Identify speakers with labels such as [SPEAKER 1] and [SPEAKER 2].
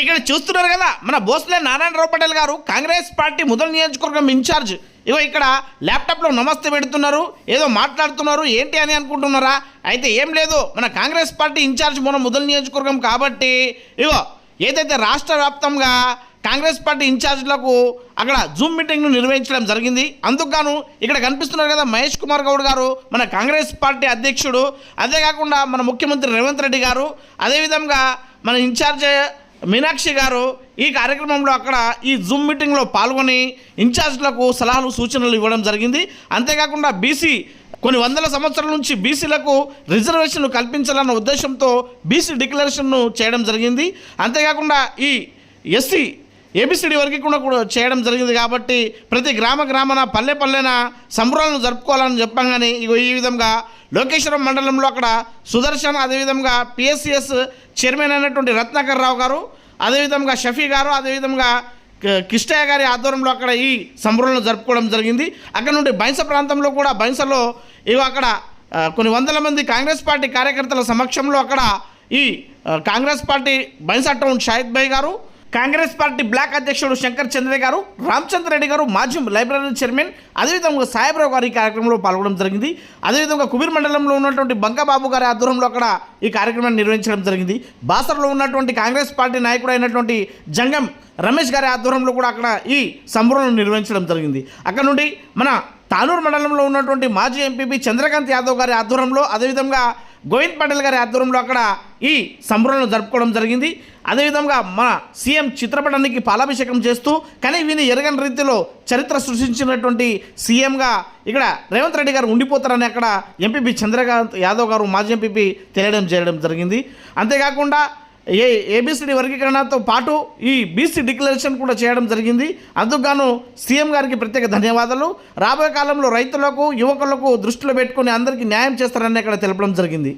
[SPEAKER 1] ఇక్కడ చూస్తున్నారు కదా మన భోస్లే నారాయణరావు పటేల్ గారు కాంగ్రెస్ పార్టీ మొదటి నియోజకవర్గం ఇన్ఛార్జ్. ఇగో ఇక్కడ ల్యాప్టాప్లో నమస్తే పెడుతున్నారు ఏదో మాట్లాడుతున్నారు ఏంటి అని అనుకుంటున్నారా? అయితే ఏం లేదు మన కాంగ్రెస్ పార్టీ ఇన్ఛార్జ్ మన ముదల నియోజకవర్గం కాబట్టి ఇగో ఏదైతే రాష్ట్ర వ్యాప్తంగా కాంగ్రెస్ పార్టీ ఇన్ఛార్జ్లకు అక్కడ జూమ్ మీటింగ్ను నిర్వహించడం జరిగింది అందుకుగాను ఇక్కడ కనిపిస్తున్నారు కదా మహేష్ కుమార్ గౌడ్ గారు మన కాంగ్రెస్ పార్టీ అధ్యక్షుడు. అదే కాకుండా మన ముఖ్యమంత్రి రేవంత్ రెడ్డి గారు అదేవిధంగా మన ఇన్ఛార్జ్ మీనాక్షి గారు ఈ కార్యక్రమంలో అక్కడ ఈ జూమ్ మీటింగ్లో పాల్గొని ఇన్ఛార్జ్లకు సలహాలు సూచనలు ఇవ్వడం జరిగింది. అంతేకాకుండా బీసీ కొన్ని వందల సంవత్సరాల నుంచి బీసీలకు రిజర్వేషన్లు కల్పించాలన్న ఉద్దేశంతో బీసీ డిక్లరేషన్ను చేయడం జరిగింది. అంతేకాకుండా ఈ ఎస్సీ ఏబిసిడి వరకు కూడా చేయడం జరిగింది కాబట్టి ప్రతి గ్రామ గ్రామన పల్లె పల్లెన సంబరాలను జరుపుకోవాలని చెప్పాం కానీ ఇగో ఈ విధంగా లోకేశ్వరం మండలంలో అక్కడ సుదర్శన్ అదేవిధంగా పిఎస్సిఎస్ చైర్మన్ అయినటువంటి రత్నాకర్ రావు గారు అదేవిధంగా షఫీ గారు అదేవిధంగా క- కిష్టయ్య గారి ఆధ్వర్యంలో అక్కడ ఈ సంబరాలను జరుపుకోవడం జరిగింది. అక్కడ నుండి బైంస ప్రాంతంలో కూడా బైంసలో ఇవి అక్కడ కొన్ని వందల మంది కాంగ్రెస్ పార్టీ కార్యకర్తల సమక్షంలో అక్కడ ఈ కాంగ్రెస్ పార్టీ బైంస టౌన్ షాహిద్ భాయ్ గారు కాంగ్రెస్ పార్టీ బ్లాక్ అధ్యక్షుడు శంకర్ చంద్ర గారు రామచంద్ర రెడ్డి గారు మాజీ లైబ్రరీ చైర్మన్ అదేవిధంగా సాయిబ్రావు గారు ఈ కార్యక్రమంలో పాల్గొనడం జరిగింది. అదేవిధంగా కుబీర్ మండలంలో ఉన్నటువంటి బంకబాబు గారి ఆధ్వర్యంలో అక్కడ ఈ కార్యక్రమాన్ని నిర్వహించడం జరిగింది. బాసర్లో ఉన్నటువంటి కాంగ్రెస్ పార్టీ నాయకుడు అయినటువంటి జంగం రమేష్ గారి ఆధ్వర్యంలో కూడా అక్కడ ఈ సంబరాలను నిర్వహించడం జరిగింది. అక్కడ నుండి మన తానూరు మండలంలో ఉన్నటువంటి మాజీ ఎంపీపీ చంద్రకాంత్ యాదవ్ గారి ఆధ్వర్యంలో అదేవిధంగా గోవింద్ పటేల్ గారి ఆధ్వర్యంలో అక్కడ ఈ సంబరాలను జరుపుకోవడం జరిగింది. అదేవిధంగా మన సీఎం చిత్రపటానికి పాలాభిషేకం చేస్తూ కానీ వీని ఎరగని రీతిలో చరిత్ర సృష్టించినటువంటి సీఎంగా ఇక్కడ రేవంత్ రెడ్డి గారు ఉండిపోతారని అక్కడ ఎంపీపీ చంద్రకాంత్ యాదవ్ గారు మాజీ ఎంపీపీ తెలియడం చేయడం జరిగింది. అంతేకాకుండా ఏ ఏబిసిడి వర్గీకరణతో పాటు ఈ బీసీ డిక్లరేషన్ కూడా చేయడం జరిగింది. అందుకుగాను సీఎం గారికి ప్రత్యేక ధన్యవాదాలు. రాబోయే కాలంలో రైతులకు యువకులకు దృష్టిలో పెట్టుకుని అందరికీ న్యాయం చేస్తారని అక్కడ తెలపడం జరిగింది.